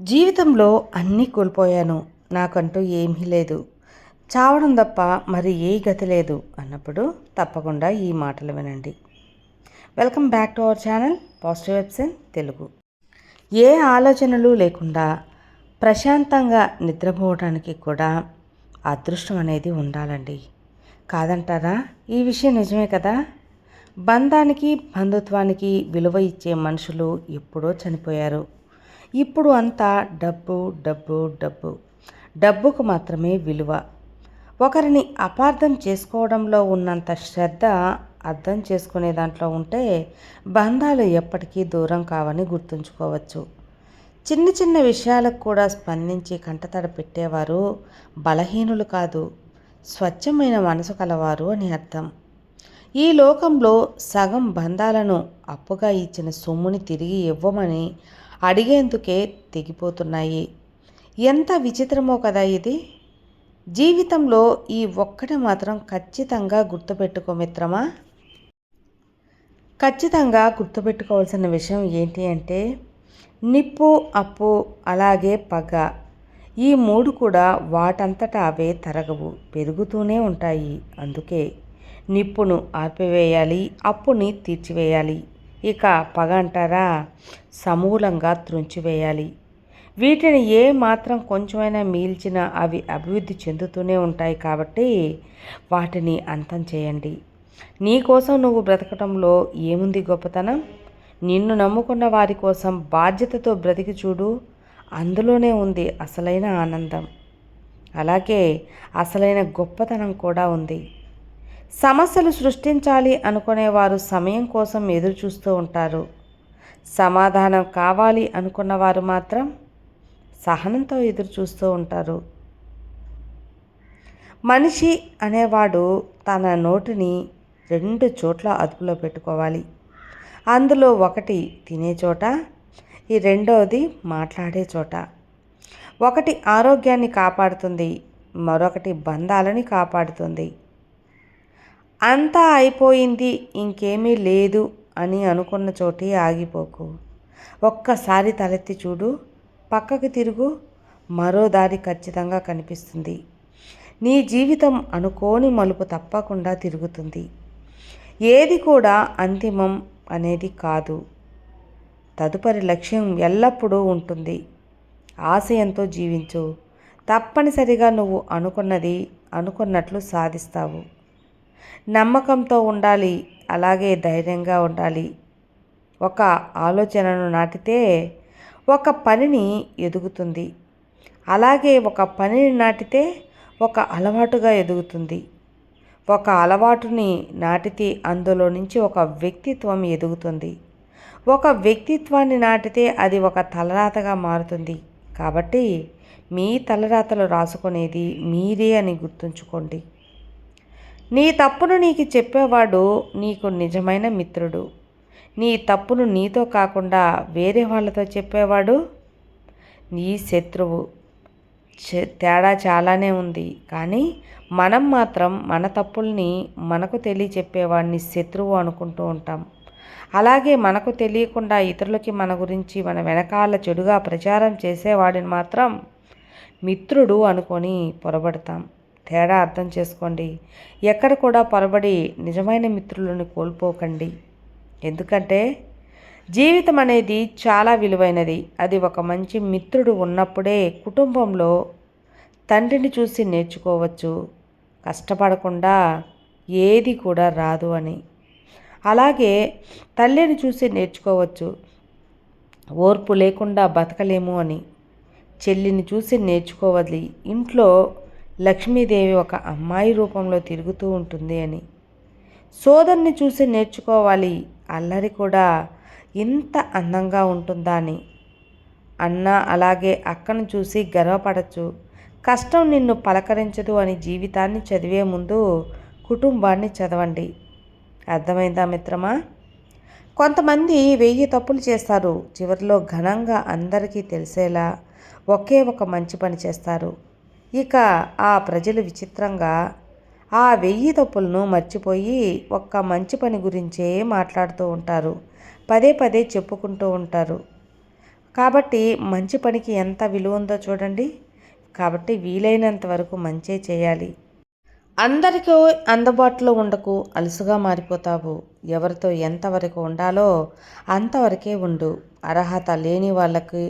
జీవితంలో అన్నీ కోల్పోయాను. నాకంటూ ఏమీ లేదు. చావడం తప్ప మరి ఏ గతి లేదు అన్నప్పుడు తప్పకుండా ఈ మాటలు వినండి. Welcome back to our channel positive vibes Telugu. ఏ ఆలోచనలు లేకుండా ప్రశాంతంగా నిద్రపోవడానికి కూడా అదృష్టం అనేది ఉండాలండి. కాదంటారా? ఈ విషయం నిజమే కదా? బంధానికి బంధుత్వానికి విలువ ఇచ్చే మనుషులు ఎప్పుడో చనిపోయారు. ఇప్పుడు అంతా డబ్బు డబ్బు డబ్బు. డబ్బుకు మాత్రమే విలువ. ఒకరిని అపార్థం చేసుకోవడంలో ఉన్నంత శ్రద్ధ అర్థం చేసుకునే దాంట్లో ఉంటే బంధాలు ఎప్పటికీ దూరం కావని గుర్తుంచుకోవచ్చు. చిన్న చిన్న విషయాలకు కూడా స్పందించి కంటతడ పెట్టేవారు బలహీనులు కాదు స్వచ్ఛమైన మనసు కలవారు అని అర్థం. ఈ లోకంలో సగం బంధాలను అప్పుగా ఇచ్చిన సొమ్ముని తిరిగి ఇవ్వమని అడిగేందుకే తెగిపోతున్నాయి. ఎంత విచిత్రమో కదా ఇది. జీవితంలో ఈ ఒక్కటి మాత్రం ఖచ్చితంగా గుర్తుపెట్టుకో మిత్రమా. ఖచ్చితంగా గుర్తుపెట్టుకోవాల్సిన విషయం ఏంటి అంటే నిప్పు అప్పు అలాగే పగ ఈ మూడు కూడా వాటంతటా అవే తరగవు పెరుగుతూనే ఉంటాయి. అందుకే నిప్పును ఆర్పివేయాలి అప్పుని తీర్చివేయాలి. ఇక పగ అంటారా సమూలంగా త్రుంచివేయాలి. వీటిని ఏ మాత్రం కొంచెమైనా మీల్చినా అవి అభివృద్ధి చెందుతూనే ఉంటాయి కాబట్టి వాటిని అంతం చేయండి. నీ కోసం నువ్వు బ్రతకటంలో ఏముంది గొప్పతనం? నిన్ను నమ్ముకున్న వారి కోసం బాధ్యతతో బ్రతికి చూడు. అందులోనే ఉంది అసలైన ఆనందం. అలాగే అసలైన గొప్పతనం కూడా ఉంది. సమస్యలు సృష్టించాలి అనుకునేవారు సమయం కోసం ఎదురు చూస్తూ ఉంటారు. సమాధానం కావాలి అనుకున్నవారు మాత్రం సహనంతో ఎదురు చూస్తూ ఉంటారు. మనిషి అనేవాడు తన నోటిని రెండు చోట్ల అదుపులో పెట్టుకోవాలి. అందులో ఒకటి తినే చోట ఈ రెండవది మాట్లాడే చోట. ఒకటి ఆరోగ్యాన్ని కాపాడుతుంది మరొకటి బంధాలని కాపాడుతుంది. అంతా అయిపోయింది ఇంకేమీ లేదు అని అనుకున్న చోటే ఆగిపోకు. ఒక్కసారి తలెత్తి చూడు పక్కకు తిరుగు మరో దారి ఖచ్చితంగా కనిపిస్తుంది. నీ జీవితం అనుకోని మలుపు తప్పకుండా తిరుగుతుంది. ఏది కూడా అంతిమం అనేది కాదు. తదుపరి లక్ష్యం ఎల్లప్పుడూ ఉంటుంది. ఆశయంతో జీవించు. తప్పనిసరిగా నువ్వు అనుకున్నది అనుకున్నట్లు సాధిస్తావు. నమ్మకంతో ఉండాలి అలాగే ధైర్యంగా ఉండాలి. ఒక ఆలోచనను నాటితే ఒక పనిని ఎదుగుతుంది. అలాగే ఒక పనిని నాటితే ఒక అలవాటుగా ఎదుగుతుంది. ఒక అలవాటుని నాటితే అందులో నుంచి ఒక వ్యక్తిత్వం ఎదుగుతుంది. ఒక వ్యక్తిత్వాన్ని నాటితే అది ఒక తలరాతగా మారుతుంది. కాబట్టి మీ తలరాతలు రాసుకునేది మీరే అని గుర్తుంచుకోండి. నీ తప్పును నీకు చెప్పేవాడు నీకు నిజమైన మిత్రుడు. నీ తప్పును నీతో కాకుండా వేరే వాళ్ళతో చెప్పేవాడు నీ శత్రువు. తేడా చాలానే ఉంది. కానీ మనం మాత్రం మన తప్పుల్ని మనకు తెలియచెప్పేవాడిని శత్రువు అనుకుంటూ ఉంటాం. అలాగే మనకు తెలియకుండా ఇతరులకి మన గురించి మన వెనకాల చెడుగా ప్రచారం చేసేవాడిని మాత్రం మిత్రుడు అనుకొని పొరబడతాం. తేడా అర్థం చేసుకోండి. ఎక్కడ కూడా పొరబడి నిజమైన మిత్రులను కోల్పోకండి. ఎందుకంటే జీవితం అనేది చాలా విలువైనది. అది ఒక మంచి మిత్రుడు ఉన్నప్పుడే కుటుంబంలో తండ్రిని చూసి నేర్చుకోవచ్చు. కష్టపడకుండా ఏది కూడా రాదు అని. అలాగే తల్లిని చూసి నేర్చుకోవచ్చు. ఓర్పు లేకుండా బతకలేము అని. చెల్లిని చూసి నేర్చుకోవాలి. ఇంట్లో లక్ష్మీదేవి ఒక అమ్మాయి రూపంలో తిరుగుతూ ఉంటుంది అని. సోదరుని చూసి నేర్చుకోవాలి. అల్లరి కూడా ఇంత అందంగా ఉంటుందా అని. అన్న అలాగే అక్కను చూసి గర్వపడచ్చు. కష్టం నిన్ను పలకరించదు అని జీవితాన్ని చదివే ముందు కుటుంబాన్ని చదవండి. అర్థమైందా మిత్రమా? కొంతమంది వెయ్యి తప్పులు చేస్తారు. చివరిలో ఘనంగా అందరికీ తెలిసేలా ఒకే ఒక మంచి పని చేస్తారు. ఇక ఆ ప్రజలు విచిత్రంగా ఆ వెయ్యి తప్పులను మర్చిపోయి ఒక్క మంచి పని గురించే మాట్లాడుతూ ఉంటారు. పదే పదే చెప్పుకుంటూ ఉంటారు. కాబట్టి మంచి పనికి ఎంత విలువ ఉందో చూడండి. కాబట్టి వీలైనంత వరకు మంచే చేయాలి. అందరికీ అందుబాటులో ఉండకు అలుసుగా మారిపోతావు. ఎవరితో ఎంతవరకు ఉండాలో అంతవరకే ఉండు. అర్హత లేని వాళ్ళకి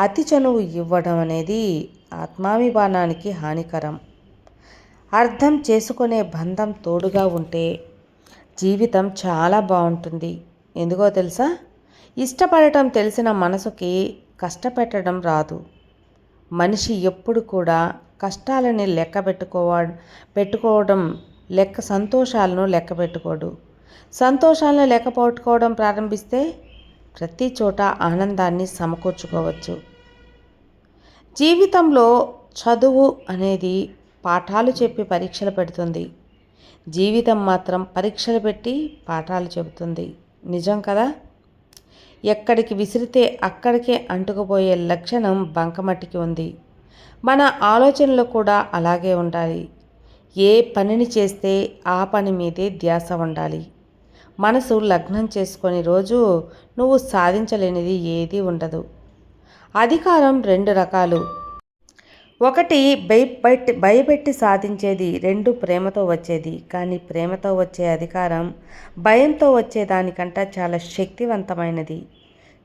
అతి చనువు ఇవ్వడం అనేది ఆత్మాభిమానానికి హానికరం. అర్థం చేసుకునే బంధం తోడుగా ఉంటే జీవితం చాలా బాగుంటుంది. ఎందుకో తెలుసా? ఇష్టపడటం తెలిసిన మనసుకి కష్టపెట్టడం రాదు. మనిషి ఎప్పుడు కూడా కష్టాలని లెక్క పెట్టుకోవా పెట్టుకోవడం లెక్క సంతోషాలను లెక్క పెట్టుకోడు. సంతోషాలను లెక్క పెట్టుకోవడం ప్రారంభిస్తే ప్రతి చోట ఆనందాన్ని సమకూర్చుకోవచ్చు. జీవితంలో చదువు అనేది పాఠాలు చెప్పి పరీక్షలు పెడుతుంది. జీవితం మాత్రం పరీక్షలు పెట్టి పాఠాలు చెబుతుంది. నిజం కదా? ఎక్కడికి విసిరితే అక్కడికే అంటుకుపోయే లక్షణం బంకమట్టికి ఉంది. మన ఆలోచనలు కూడా అలాగే ఉండాలి. ఏ పనిని చేస్తే ఆ పని మీదే ధ్యాస ఉండాలి. మనసు లగ్నం చేసుకొని రోజు నువ్వు సాధించలేనిది ఏదీ ఉండదు. అధికారం రెండు రకాలు. ఒకటి భయపెట్టి భయపెట్టి సాధించేది రెండు ప్రేమతో వచ్చేది. కానీ ప్రేమతో వచ్చే అధికారం భయంతో వచ్చేదానికంట చాలా శక్తివంతమైనది.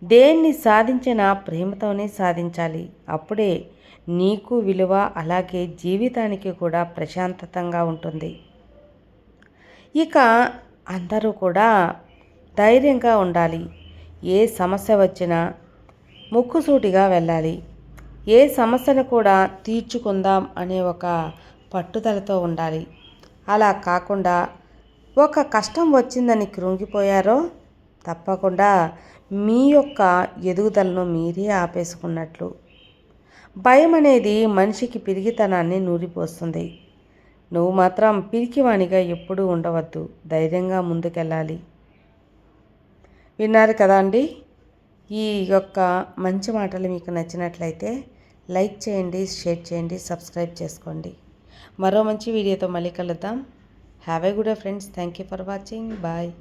దేన్ని సాధించినా ప్రేమతోనే సాధించాలి. అప్పుడే నీకు విలువ అలాగే జీవితానికి కూడా ప్రశాంతతంగా ఉంటుంది. ఇక అందరూ కూడా ధైర్యంగా ఉండాలి. ఏ సమస్య వచ్చినా ముక్కుసూటిగా వెళ్ళాలి. ఏ సమస్యను కూడా తీర్చుకుందాం అనే ఒక పట్టుదలతో ఉండాలి. అలా కాకుండా ఒక కష్టం వచ్చిందని కృంగిపోయారో తప్పకుండా మీ యొక్క ఎదుగుదలను మీరే ఆపేసుకున్నట్లు. భయం అనేది మనిషికి పిరిగితనాన్ని నూరిపోస్తుంది. నువ్వు మాత్రం పిరికివాణిగా ఎప్పుడూ ఉండవద్దు. ధైర్యంగా ముందుకెళ్ళాలి. విన్నారు కదా అండి? ఈ యొక్క మంచి మాటలు మీకు నచ్చినట్లయితే లైక్ చేయండి షేర్ చేయండి సబ్స్క్రైబ్ చేసుకోండి. మరో మంచి వీడియోతో మళ్ళీ కలుద్దాం. Have a good friends thank you for watching bye